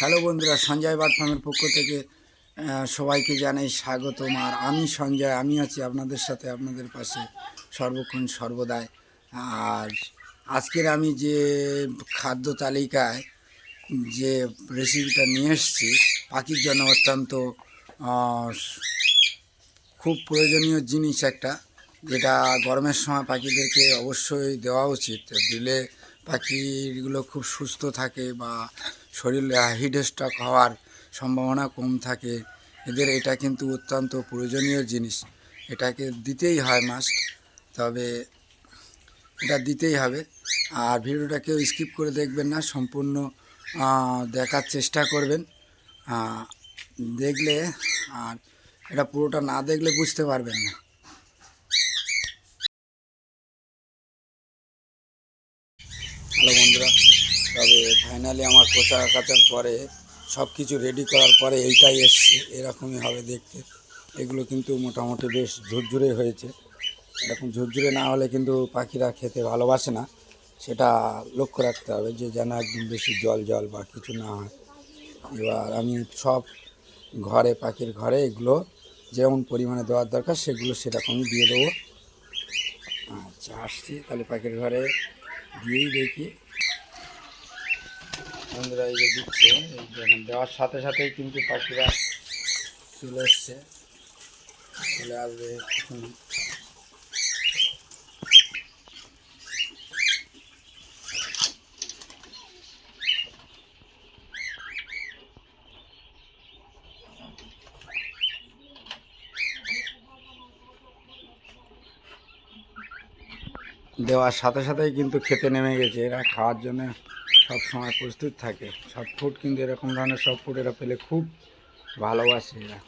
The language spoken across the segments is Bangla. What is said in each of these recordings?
হ্যালো বন্ধুরা, সঞ্জয় বাট ফার্মের পক্ষ থেকে সবাইকে জানাই স্বাগতম। আর আমি সঞ্জয়, আমি আছি আপনাদের সাথে, আপনাদের পাশে সর্বক্ষণ, সর্বদাই। আর আজকের আমি যে খাদ্য তালিকায় যে রেসিপিটা নিয়ে এসেছি, পাখির জন্য অত্যন্ত খুব প্রয়োজনীয় জিনিস একটা, যেটা গরমের সময় পাখিদেরকে অবশ্যই দেওয়া উচিত। দিলে পাখিগুলো খুব সুস্থ থাকে বা শরীরে হিট স্ট্রোক হওয়ার সম্ভাবনা কম থাকে। এদের এটা কিন্তু অত্যন্ত প্রয়োজনীয় জিনিস। এটাকে দিতেই হয় মাস্ট তবে এটা দিতেই হবে। আর ভিডিওটা কেউ স্কিপ করে দেখবেন না, সম্পূর্ণ দেখার চেষ্টা করবেন। দেখলে আর এটা পুরোটা না দেখলে বুঝতে পারবেন না হ্যালো বন্ধুরা তবে ফাইনালি আমার কোচা কাচার পরে সব কিছু রেডি করার পরে এইটাই এসছে, এরকমই হবে দেখতে। এগুলো কিন্তু মোটামুটি বেশ ঝুরঝুরে হয়েছে। এরকম ঝুরঝুরে না হলে কিন্তু পাখিরা খেতে ভালোবাসে না। সেটা লক্ষ্য রাখতে হবে যে যেন একদম বেশি জল জল বা কিছু না হয়। এবার আমি সব ঘরে, পাখির ঘরে এগুলো যেমন পরিমাণে দেওয়ার দরকার সেগুলো সেরকমই দিয়ে দেবো। আচ্ছা আসছি। তাহলে পাখির ঘরে দিয়েই দেখি। বন্ধুরা এই যে দিচ্ছে, এই দেখেন দেওয়ার সাথে সাথেই কিন্তু পাখিরা চলে এসছে। চলে আসবে দেওয়ার সাথে সাথেই কিন্তু খেতে নেমে গেছে। এরা খাওয়ার জন্য সব সময় প্রস্তুত থাকে। সব ফুড কিন্তু এরকম ধরনের সব ফুড এরা পেলে খুব ভালোবাসে এরা।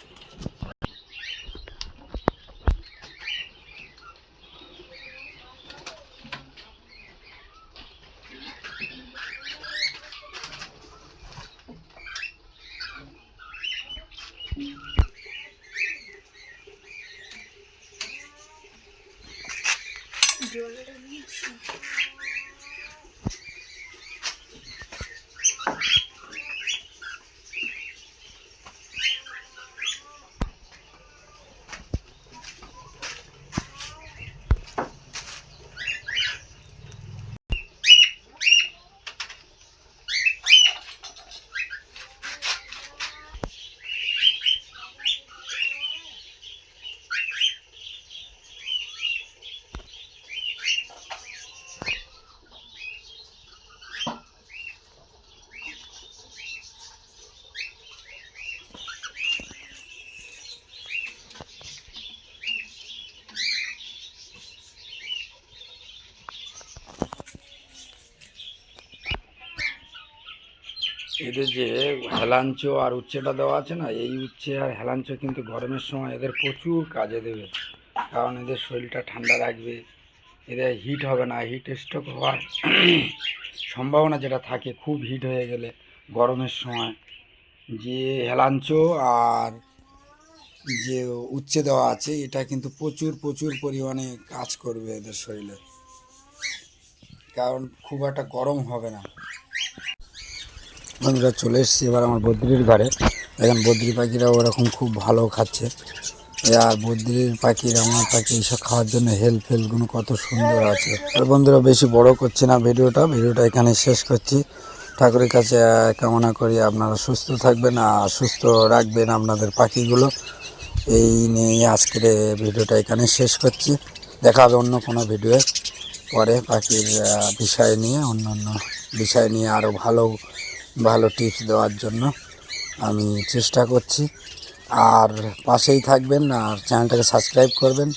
делали. এদের যে হেলাঞ্চ আর উচ্ছেটা দেওয়া আছে না, এই উচ্ছে আর হেলাঞ্চ কিন্তু গরমের সময় এদের প্রচুর কাজে দেবে। কারণ এদের শরীরটা ঠান্ডা রাখবে, এদের হিট হবে না হিট স্ট্রোক হওয়ার সম্ভাবনা যেটা থাকে খুব হিট হয়ে গেলে গরমের সময়। যে হেলাঞ্চ আর যে উচ্ছে দেওয়া আছে, এটা কিন্তু প্রচুর প্রচুর পরিমাণে কাজ করবে এদের শরীরে। কারণ খুব একটা গরম হবে না। বন্ধুরা চলে এসেছি এবার আমার বদ্রির ঘরে। দেখেন বদ্রি পাখিরা ওরকম খুব ভালো খাচ্ছে। আর বদ্রির পাখির আমার পাখি, এইসব খাওয়ার জন্য হেল্প হেল্পগুলো কত সুন্দর আছে। আর বন্ধুরা বেশি বড় করছি না ভিডিওটা ভিডিওটা এখানে শেষ করছি। ঠাকুরের কাছে কামনা করি আপনারা সুস্থ থাকবেন আর সুস্থ রাখবেন আপনাদের পাখিগুলো। এই নিয়ে আজকের ভিডিওটা এখানে শেষ করছি। দেখা হবে অন্য কোনো ভিডিও পরে পাখির বিষয় নিয়ে অন্য অন্য বিষয় নিয়ে আরও ভালো ভালো টিপস দেওয়ার জন্য আমি চেষ্টা করছি। আর পাশেই থাকবেন আর চ্যানেলটাকে সাবস্ক্রাইব করবেন।